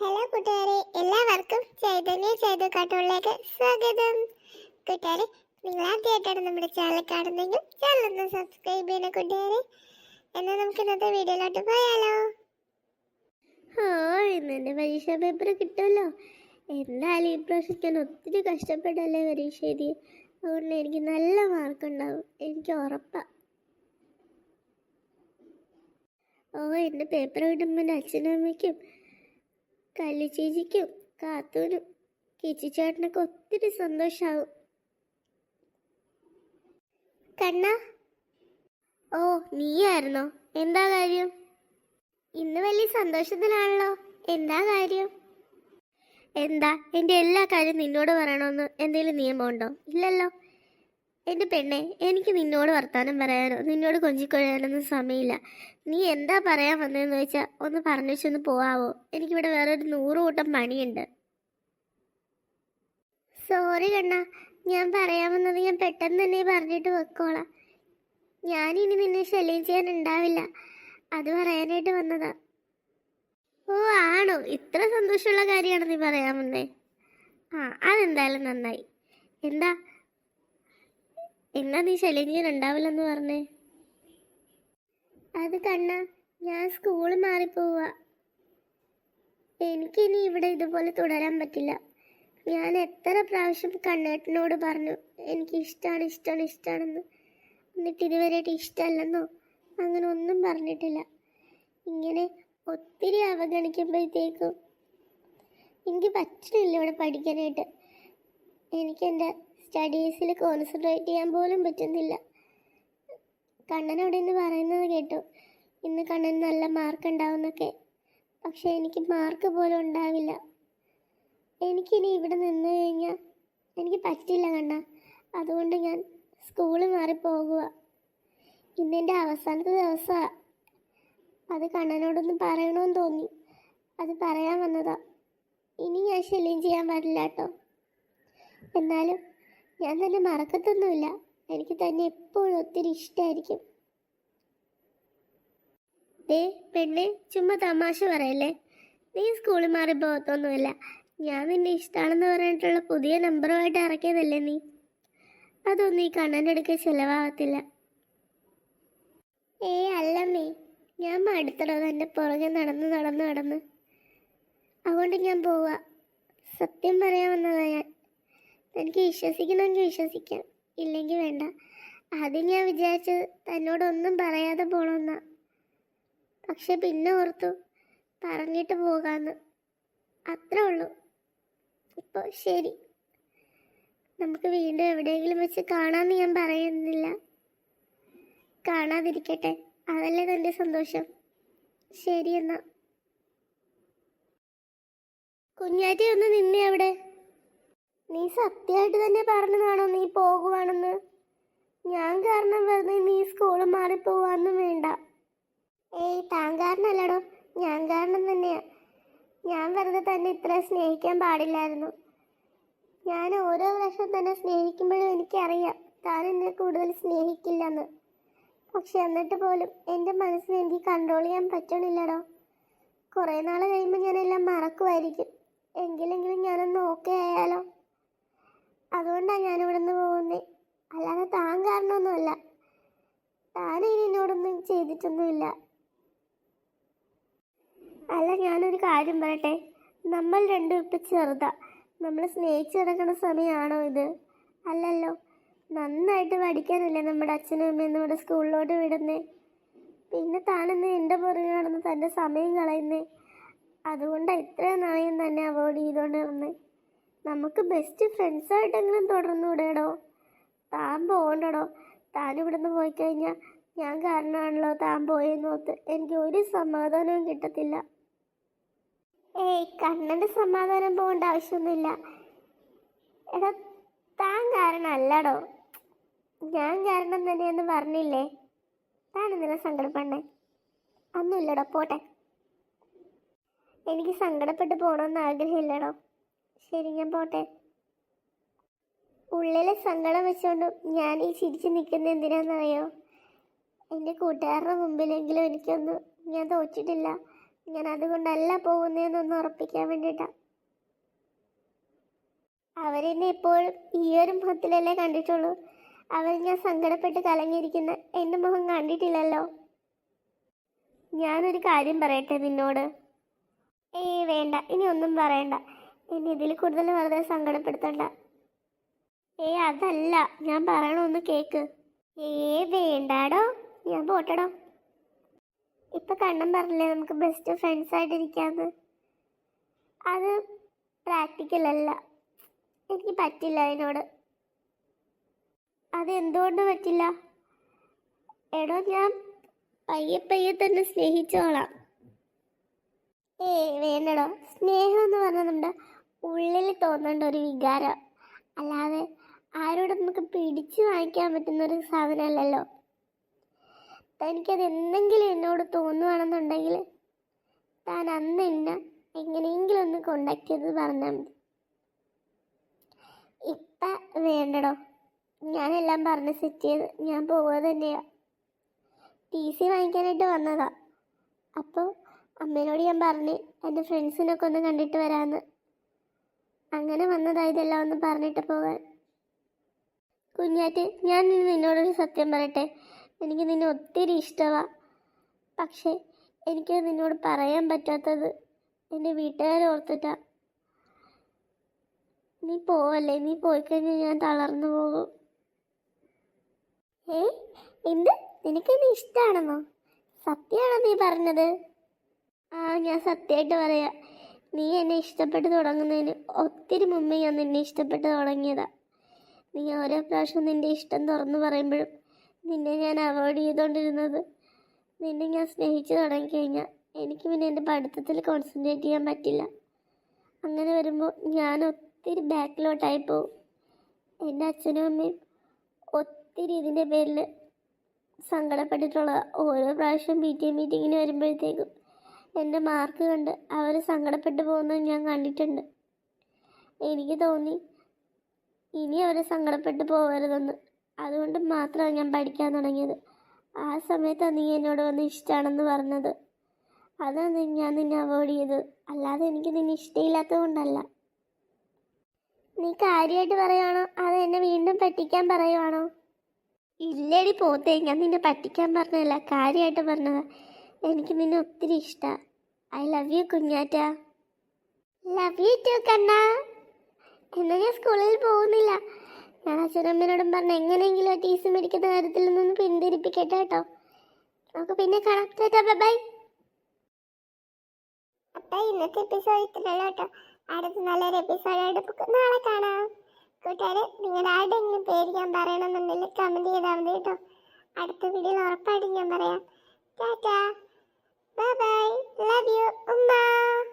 Hello കൂട്ടുകാരെ എല്ലാവർക്കും ചൈതന്യ ചൈതു കാട്ടുകളിലേക്ക് സ്വാഗതം. കൂട്ടുകാരെ നിങ്ങൾ ആദ്യമായിട്ടാണ് നമ്മുടെ ചാനൽ കാണുന്നെങ്കിൽ ചാനൽ ഒന്ന് സബ്സ്ക്രൈബ് ചെയ്യണം കൂട്ടുകാരെ. എന്നാൽ നമുക്ക് ഇന്നത്തെ വീഡിയോയിലോട്ട് പോയാലോ. ഹോ ഇന്നെ പരീക്ഷാ പേപ്പർ കിട്ടുമല്ലോ. എന്തായാലും ഈ പ്രാവശ്യം ഞാൻ ഒത്തിരി കഷ്ടപ്പെട്ടല്ലേ പരീക്ഷ എഴുതി. അതുകൊണ്ട് എനിക്ക് നല്ല മാർക്ക് ഉണ്ടാവും. എനിക്ക് ഉറപ്പാണ് ഓ എന്റെ പേപ്പർ കിട്ടുമ്പോൾ എന്റെ അച്ഛനും അമ്മയ്ക്കും കല്ലു ചേച്ചിക്കും കാത്തൂനും കിച്ചുചേട്ടനൊക്കെ ഒത്തിരി സന്തോഷാവും. കണ്ണ. ഓ നീയായിരുന്നോ? എന്താ കാര്യം? ഇന്ന് വലിയ സന്തോഷത്തിലാണല്ലോ. എന്താ കാര്യം? എന്താ എന്റെ എല്ലാ കാര്യം നിന്നോട് പറയണമെന്ന് എന്തെങ്കിലും നിയമമുണ്ടോ ഇല്ലല്ലോ. എന്റെ പെണ്ണെ എനിക്ക് നിന്നോട് വർത്താനം പറയാനോ? നിന്നോട് കൊഞ്ചിക്കൊഴയാനൊന്നും സമയമില്ല. നീ എന്താ പറയാൻ വന്നതെന്ന് വെച്ചാൽ ഒന്ന് പറഞ്ഞു വെച്ചൊന്ന് പോവാവോ? എനിക്കിവിടെ വേറൊരു നൂറ് കൂട്ടം പണിയുണ്ട്. സോറി കണ്ണ ഞാൻ പറയാൻ വന്നത് ഞാൻ പെട്ടെന്ന് തന്നെ പറഞ്ഞിട്ട് വെക്കോളാം ഞാനിനി നിന്നെ ശല്യം ചെയ്യാൻ ഉണ്ടാവില്ല. അത് പറയാനായിട്ട് വന്നതാ. ഓ ആണോ? ഇത്ര സന്തോഷമുള്ള കാര്യമാണ് നീ പറയാൻ വന്നേ? ആ അതെന്തായാലും നന്നായി. എന്താ എന്നാ നീ ചെയ്യാൻ ഉണ്ടാവില്ലെന്ന് പറഞ്ഞേ? അത് കണ്ണ ഞാൻ സ്കൂൾ മാറിപ്പോവുക എനിക്കിനി ഇവിടെ ഇതുപോലെ തുടരാൻ പറ്റില്ല. ഞാൻ എത്ര പ്രാവശ്യം കണ്ണേട്ടനോട് പറഞ്ഞു എനിക്ക് ഇഷ്ടമാണ് ഇഷ്ടമാണ് ഇഷ്ടമാണെന്ന് എന്നിട്ട് ഇതുവരെ ഇഷ്ടമല്ലെന്നോ? അങ്ങനെ ഒന്നും പറഞ്ഞിട്ടില്ല. ഇങ്ങനെ ഒത്തിരി അവഗണിക്കുമ്പോഴത്തേക്കും എനിക്ക് പറ്റുന്നില്ല ഇവിടെ പഠിക്കാനായിട്ട്. എനിക്ക് എന്റെ സ്റ്റഡീസിൽ കോൺസെൻട്രേറ്റ് ചെയ്യാൻ പോലും പറ്റുന്നില്ല. കണ്ണൻ അവിടെ നിന്ന് പറയുന്നത് കേട്ടു. ഇന്ന് കണ്ണൻ നല്ല മാർക്ക് ഉണ്ടാവുന്നൊക്കെ. പക്ഷെ എനിക്ക് മാർക്ക് പോലും ഉണ്ടാവില്ല. എനിക്കിനി ഇവിടെ നിന്ന് കഴിഞ്ഞാൽ എനിക്ക് പറ്റില്ല കണ്ണ. അതുകൊണ്ട് ഞാൻ സ്കൂളിൽ മാറി പോകുക ഇന്നെന്റെ അവസാനത്തെ ദിവസമാണ് അത് കണ്ണനോടൊന്ന് പറയണമെന്ന് തോന്നി. അത് പറയാൻ വന്നതാ. ഇനി ഞാൻ ശല്യം ചെയ്യാൻ പാടില്ല കേട്ടോ. എന്നാലും ഞാൻ തന്നെ മറക്കത്തൊന്നുമില്ല. എനിക്ക് തന്നെ എപ്പോഴും ഒത്തിരി ഇഷ്ടമായിരിക്കും ദേ പെണ്ണെ ചുമ്മാ തമാശ പറയല്ലേ? നീ സ്കൂളിൽ മാറി പോകത്തൊന്നുമില്ല. ഞാൻ നിന്നെ ഇഷ്ടമാണെന്ന് പറഞ്ഞിട്ടുള്ള പുതിയ നമ്പറുമായിട്ട് ഇറക്കിയതല്ലേ നീ? അതൊന്നും ഈ കണ്ണന്റെ അടുക്ക ചിലവാകത്തില്ല. ഏ അല്ലമ്മേ ഞാൻ മടുത്തടോ എന്റെ പുറകെ നടന്ന് നടന്ന് നടന്ന്. അതുകൊണ്ട് ഞാൻ പോവാ. സത്യം പറയാൻ ഞാൻ. എനിക്ക് വിശ്വസിക്കണമെങ്കിൽ വിശ്വസിക്കാം. ഇല്ലെങ്കിൽ വേണ്ട. ആദ്യം ഞാൻ വിചാരിച്ചത് തന്നോടൊന്നും പറയാതെ പോണമെന്നാ പക്ഷെ പിന്നെ ഓർത്തു പറഞ്ഞിട്ട് പോകാന്ന്. അത്രേ ഉള്ളൂ. ഇപ്പോൾ ശരി. നമുക്ക് വീണ്ടും എവിടെയെങ്കിലും വെച്ച് കാണാമെന്ന് ഞാൻ പറയുന്നില്ല. കാണാതിരിക്കട്ടെ. അതല്ലേ തന്റെ സന്തോഷം. ശരി എന്നാ. കുഞ്ഞാറ്റി ഒന്ന് നിന്നേ അവിടെ. നീ സത്യമായിട്ട് തന്നെ പറഞ്ഞതാണോ നീ പോകുവാണെന്ന്? ഞാൻ കാരണം വെറുതെ നീ സ്കൂളിൽ മാറിപ്പോവാന്നും വേണ്ട. ഏയ് താൻ കാരണല്ലടോ. ഞാൻ കാരണം തന്നെയാ. ഞാൻ വെറുതെ തന്നെ ഇത്ര സ്നേഹിക്കാൻ പാടില്ലായിരുന്നു. ഞാൻ ഓരോ പ്രാവശ്യം തന്നെ സ്നേഹിക്കുമ്പോഴും എനിക്കറിയാം താൻ എന്നെ കൂടുതൽ സ്നേഹിക്കില്ലെന്ന്. പക്ഷെ എന്നിട്ട് പോലും എന്റെ മനസ്സിനെ എനിക്ക് കൺട്രോൾ ചെയ്യാൻ പറ്റണില്ലടോ. കുറേ നാൾ കഴിയുമ്പോൾ ഞാനെല്ലാം മറക്കുമായിരിക്കും. എങ്കിലെങ്കിലും ഞാനൊന്ന് ഓക്കെ ആയാലോ? അതുകൊണ്ടാണ് ഞാൻ ഇവിടെ നിന്ന് പോകുന്നത് അല്ലാതെ താൻ കാരണമൊന്നുമല്ല. താൻ ഇനി എന്നോടൊന്നും ചെയ്തിട്ടൊന്നുമില്ല. അല്ല ഞാനൊരു കാര്യം പറയട്ടെ. നമ്മൾ രണ്ടും ഇപ്പം ചെറുതാ. നമ്മൾ സ്നേഹിച്ച് നടക്കുന്ന സമയമാണോ ഇത്? അല്ലല്ലോ. നന്നായിട്ട് പഠിക്കാനല്ലേ നമ്മുടെ അച്ഛനും അമ്മയും നമ്മുടെ സ്കൂളിലോട്ട് വിടുന്നേ. പിന്നെ താനെന്ന് എന്റെ പുറകെ നടന്ന് തന്റെ സമയം കളയുന്നേ. അതുകൊണ്ടാണ് ഇത്രയും നാളെയും തന്നെ അവോയ്ഡ് ചെയ്തുകൊണ്ട് നമുക്ക് ബെസ്റ്റ് ഫ്രണ്ട്സായിട്ടെങ്കിലും തുടർന്നു വിടേടോ താൻ പോകണ്ടടോ? താൻ ഇവിടുന്ന് പോയി കഴിഞ്ഞാൽ ഞാൻ കാരണമാണല്ലോ താൻ പോയെന്ന് ഓർത്ത് എനിക്ക് ഒരു സമാധാനവും കിട്ടത്തില്ല. ഏയ് കണ്ണന്റെ സമാധാനം പോകേണ്ട ആവശ്യമൊന്നുമില്ല. എടാ താൻ കാരണമല്ലടോ? ഞാൻ കാരണം തന്നെയെന്ന് പറഞ്ഞില്ലേ? താൻ എന്തിനാ സങ്കടപ്പെടണേ? ഒന്നുമില്ലടോ പോട്ടെ. എനിക്ക് സങ്കടപ്പെട്ട് പോകണമെന്ന് ആഗ്രഹമില്ലടോ. ശരി ഞാൻ പോട്ടെ. ഉള്ളിലെ സങ്കടം വെച്ചുകൊണ്ട് ഞാൻ ഈ ചിരിച്ചു നിൽക്കുന്ന എന്തിനാണെന്നറിയോ എന്റെ കൂട്ടുകാരുടെ മുമ്പിലെങ്കിലും എനിക്കൊന്ന് ഞാൻ തോറ്റിട്ടില്ല. ഞാൻ അതുകൊണ്ടല്ല പോകുന്നതെന്നൊന്ന് ഉറപ്പിക്കാൻ വേണ്ടിയിട്ടാ അവരെന്നെ എപ്പോഴും ഈ ഒരു മുഖത്തിലല്ലേ കണ്ടിട്ടുള്ളൂ. അവർ ഞാൻ സങ്കടപ്പെട്ട് കലങ്ങിയിരിക്കുന്ന എന്റെ മുഖം കണ്ടിട്ടില്ലല്ലോ. ഞാനൊരു കാര്യം പറയട്ടെ നിന്നോട്? ഏയ് വേണ്ട. ഇനി ഒന്നും പറയണ്ട. എന്നെ ഇതിൽ കൂടുതൽ വെറുതെ സങ്കടപ്പെടുത്തണ്ട. ഏ അതല്ല. ഞാൻ പറയണൊന്ന് കേക്ക്. ഏ വേണ്ടാടോ. ഞാൻ പോട്ടടോ. ഇപ്പൊ കണ്ണം പറഞ്ഞില്ലേ നമുക്ക് ബെസ്റ്റ് ഫ്രണ്ട്സ് ആയിട്ടിരിക്കാന്ന്? അത് പ്രാക്ടിക്കൽ അല്ല. എനിക്ക് പറ്റില്ല അതിനോട്. അത് എന്തുകൊണ്ട് പറ്റില്ല? എടോ ഞാൻ പയ്യെ പയ്യെ തന്നെ സ്നേഹിച്ചോളാം. ഏയ് വേണ്ടടോ. സ്നേഹം എന്ന് പറഞ്ഞാൽ നമ്മുടെ ഉള്ളിൽ തോന്നേണ്ട ഒരു വികാരം. അല്ലാതെ ആരോടും നമുക്ക് പിടിച്ചു വാങ്ങിക്കാൻ പറ്റുന്ന ഒരു സാധനമല്ലല്ലോ. തനിക്കത് എന്തെങ്കിലും എന്നോട് തോന്നുവാണെന്നുണ്ടെങ്കിൽ താൻ അന്ന് എന്നെ എങ്ങനെയെങ്കിലും ഒന്ന് കോണ്ടാക്ട് ചെയ്ത് പറഞ്ഞാൽ മതി. ഇപ്പം വേണ്ടടോ. ഞാനെല്ലാം പറഞ്ഞ് സെറ്റ് ചെയ്ത് ഞാൻ പോവുക തന്നെയാണ് ടി സി വാങ്ങിക്കാനായിട്ട് വന്നതാ. അപ്പോൾ അമ്മേനോട് ഞാൻ പറഞ്ഞ് എന്റെ ഫ്രണ്ട്സിനൊക്കെ ഒന്ന് കണ്ടിട്ട് വരാമെന്ന് അങ്ങനെ വന്നതാ ഇതെല്ലാം ഒന്ന് പറഞ്ഞിട്ട് പോകാൻ. കുഞ്ഞാറ്റ് ഞാൻ നിന്നോടൊരു സത്യം പറയട്ടെ. എനിക്ക് നിന്നെ ഒത്തിരി ഇഷ്ടമാണ് പക്ഷേ എനിക്ക് നിന്നോട് പറയാൻ പറ്റാത്തത് എന്റെ വീട്ടുകാരെ ഓർത്തിട്ടാ. നീ പോവല്ലേ? നീ പോയി കഴിഞ്ഞാൽ ഞാൻ തളർന്നു പോകും. ഏ? എന്ത്? നിനക്ക് എന്നെ ഇഷ്ടമാണെന്നോ സത്യമാണോ നീ പറഞ്ഞത്? ആ ഞാൻ സത്യമായിട്ട് പറയാം. നീ എന്നെ ഇഷ്ടപ്പെട്ട് തുടങ്ങുന്നതിന് ഒത്തിരി മുമ്പേ ഞാൻ നിന്നെ ഇഷ്ടപ്പെട്ട് തുടങ്ങിയതാ. നീ ഓരോ പ്രാവശ്യം നിന്റെ ഇഷ്ടം തുറന്നു പറയുമ്പോഴും നിന്നെ ഞാൻ അവോയ്ഡ് ചെയ്തുകൊണ്ടിരുന്നത് നിന്നെ ഞാൻ സ്നേഹിച്ച് തുടങ്ങിക്കഴിഞ്ഞാൽ എനിക്ക് പിന്നെ എന്റെ പഠിത്തത്തിൽ കോൺസെൻട്രേറ്റ് ചെയ്യാൻ പറ്റില്ല. അങ്ങനെ വരുമ്പോൾ ഞാൻ ഒത്തിരി ബാക്കിലോട്ടായി പോവും. എന്റെ അച്ഛനും അമ്മയും ഒത്തിരി ഇതിന്റെ പേരിൽ സങ്കടപ്പെട്ടിട്ടുള്ള ഓരോ പ്രാവശ്യം പി ടി എ മീറ്റിങ്ങിന് വരുമ്പോഴത്തേക്കും എന്റെ മാർക്ക് കണ്ട് അവർ സങ്കടപ്പെട്ടു പോകുന്നത് ഞാൻ കണ്ടിട്ടുണ്ട്. എനിക്ക് തോന്നി ഇനി അവർ സങ്കടപ്പെട്ടു പോകരുതെന്ന് അതുകൊണ്ട് മാത്രമാണ് ഞാൻ പഠിക്കാൻ തുടങ്ങിയത്. ആ സമയത്താണ് നീ എന്നോട് വന്ന് ഇഷ്ടമാണെന്ന് പറഞ്ഞത്. അതാണ് ഞാൻ നിന്നെ അവോയ്ഡ് ചെയ്തത്. അല്ലാതെ എനിക്ക് നിന്നെ ഇഷ്ടമില്ലാത്തത് കൊണ്ടല്ല നീ കാര്യമായിട്ട് പറയുവാണോ? അത് എന്നെ വീണ്ടും പറ്റിക്കാൻ പറയുവാണോ? ഇല്ലടി പോത്തേ ഞാൻ നിന്നെ പറ്റിക്കാൻ പറഞ്ഞതല്ല കാര്യമായിട്ട് പറഞ്ഞതാ. എനിക്ക് നിന്നെ ഒത്തിരി ഇഷ്ടമാണ് ഐ ലവ് യു കുഞ്ഞാറ്റ. ലവ് യു ടു കണ്ണ. എന്നാൽ ഞാൻ സ്കൂളിൽ പോകുന്നില്ല. ഞാൻ അച്ഛനമ്മനോടും പറഞ്ഞു എങ്ങനെയെങ്കിലും ടി സി മേടിക്കുന്ന കാര്യത്തിൽ നിന്ന് പിന്തിരിപ്പിക്കട്ടെ കേട്ടോ. നമുക്ക് പിന്നെ കാണാം. ചേട്ടാ ബൈ അപ്പൊ ഇന്നത്തെ എപ്പിസോഡ് ഇത്രയുള്ളൂ കേട്ടോ. അടുത്ത നല്ലൊരു എപ്പിസോഡായിട്ട് നാളെ കാണാം. കൂട്ടുകാർ നിങ്ങളുടെ ആരുടെയെങ്കിലും പേര് ഞാൻ പറയണമെന്നുണ്ടെങ്കിൽ കമന്റ് ചെയ്താൽ മതി കേട്ടോ. അടുത്ത വീഡിയോയിൽ ഉറപ്പായിട്ടും ഞാൻ പറയാം. Tata. Bye bye. Love you. Umba.